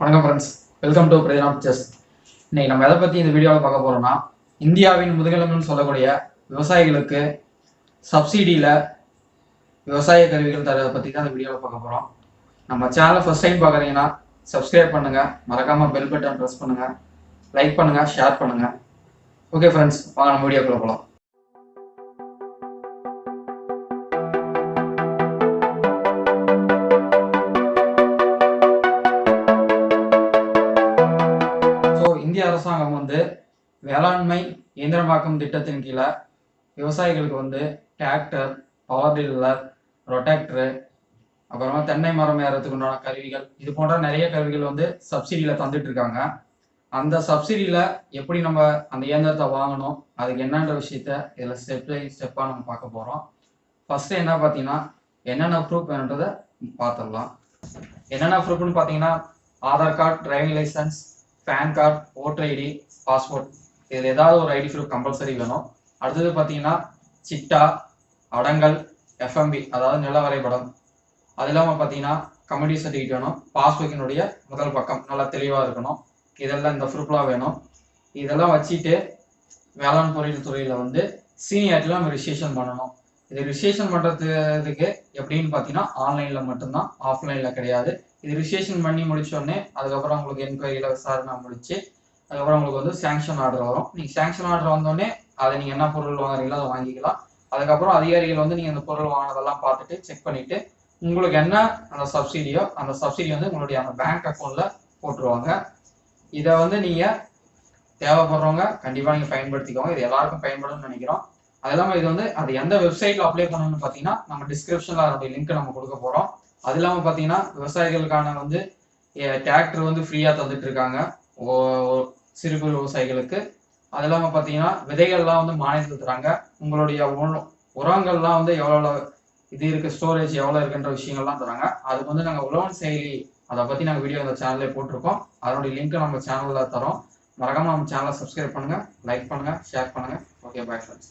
வணக்கம் friends welcome to Prathina chess இன்னைக்கு நம்ம எதை பற்றி இந்த வீடியோவில் பார்க்க போகிறோம்னா இந்தியாவின் முதுகெலும்புன்னு சொல்லக்கூடிய விவசாயிகளுக்கு சப்சிடியில் விவசாய கருவிகள் தரதை பற்றி தான் இந்த வீடியோவில் பார்க்க போகிறோம் நம்ம சேனலை ஃபர்ஸ்ட் டைம் பார்க்குறீங்கன்னா சப்ஸ்கிரைப் பண்ணுங்கள் மறக்காமல் பெல் பட்டன் ப்ரெஸ் பண்ணுங்கள் லைக் பண்ணுங்கள் ஷேர் பண்ணுங்கள் ஓகே ஃப்ரெண்ட்ஸ் வாங்க நம்ம வீடியோக்குள்ளே போகலாம் இந்திய அரசாங்கம் வந்து வேளாண்மை இயந்திரமாக்கும் திட்டத்தின் கீழே விவசாயிகளுக்கு வந்து டிராக்டர் பவர் டில்லர் ரொட்டாக்டரு அப்புறமா தென்னை மரம் ஏறதுக்கு உண்டான கருவிகள் இது போன்ற நிறைய கருவிகள் வந்து சப்சிடியில் தந்துட்டு இருக்காங்க. அந்த சப்சிடியில் எப்படி நம்ம அந்த இயந்திரத்தை வாங்கணும் அதுக்கு என்னன்ற விஷயத்த இதில் ஸ்டெப் பை ஸ்டெப்பாக நம்ம பார்க்க போகிறோம் ஃபர்ஸ்ட் என்ன பார்த்தீங்கன்னா என்னென்ன ப்ரூஃப் வேணுன்றதை பார்த்துடலாம். என்னென்ன ப்ரூஃப்னு பார்த்தீங்கன்னா Aadhaar card driving licence PAN card voter ID passport இதில் ஏதாவது ஒரு ஐடி ப்ரூஃப் கம்பல்சரி வேணும். அடுத்தது பார்த்தீங்கன்னா சிட்டா அடங்கல் எஃப்எம்பி அதாவது நில வரைபடம். அது இல்லாமல் பார்த்தீங்கன்னா கம்யூனிட்டி சர்டிஃபிகேட் வேணும். பாஸ்புக்கினுடைய முதல் பக்கம் நல்லா தெளிவாக இருக்கணும். இதெல்லாம் இந்த ப்ரூஃப்லாம் வேணும். இதெல்லாம் வச்சுட்டு வேளாண் பொறியியல் துறையில் வந்து சீனியாரிட்டியில் நம்ம ரிஜிஸ்ட்ரேஷன் பண்ணணும். இது ரிஜிஸ்ட்ரேஷன் பண்ணுறதுக்கு எப்படின்னு பார்த்தீங்கன்னா ஆன்லைனில் மட்டும்தான் ஆஃப்லைனில் கிடையாது. இது ரிஜிஸ்ட்ரேஷன் பண்ணி முடிச்சோடனே அதுக்கப்புறம் உங்களுக்கு என்கொயரியில் விசாரணை முடிச்சு அதுக்கப்புறம் உங்களுக்கு வந்து சேங்ஷன் ஆர்டர் வரும். நீங்கள் சேங்ஷன் ஆர்டர் வந்தோடனே அதை நீங்கள் என்ன பொருள் வாங்குறீங்களோ அதை வாங்கிக்கலாம். அதுக்கப்புறம் அதிகாரிகள் வந்து நீங்கள் அந்த பொருள் வாங்கினதெல்லாம் பார்த்துட்டு செக் பண்ணிவிட்டு உங்களுக்கு என்ன அந்த சப்சிடியோ அந்த சப்சிடி வந்து உங்களுடைய அந்த பேங்க் அக்கௌண்ட்டில் போட்டுருவாங்க. இதை வந்து நீங்கள் தேவைப்படுறவங்க கண்டிப்பாக நீங்கள் பயன்படுத்திக்கோங்க. இது எல்லாருக்கும் பயன்படும்னு நினைக்கிறோம். அது இல்லாமல் இது வந்து அது எந்த வெப்சைட்ல அப்ளை பண்ணணும்னு பார்த்தீங்கன்னா நம்ம டிஸ்கிரிப்ஷனில் அதனுடைய லிங்க் நம்ம கொடுக்க போகிறோம் அது இல்லாமல் பார்த்தீங்கன்னா விவசாயிகளுக்கான வந்து டிராக்டர் வந்து ஃப்ரீயாக தந்துட்டு இருக்காங்க. ஓ- சிறு குறு விவசாயிகளுக்கு. அது இல்லாமல் பார்த்தீங்கன்னா விதைகள்லாம் வந்து மானியத்தில் தராங்க. உங்களுடைய உரங்கள்லாம் வந்து எவ்வளோ இது இருக்கு ஸ்டோரேஜ் எவ்வளோ இருக்குன்ற விஷயங்கள்லாம் தராங்க. அதுக்கு வந்து நாங்கள் உழவன் செயலி அதை பற்றி நாங்கள் வீடியோ இந்த சேனல்ல போட்டிருக்கோம். அதனுடைய லிங்க் நம்ம சேனலில் தரோம். மறக்காம நம்ம சேனலை சப்ஸ்கிரைப் பண்ணுங்க லைக் பண்ணுங்க ஷேர் பண்ணுங்க. Okay bye friends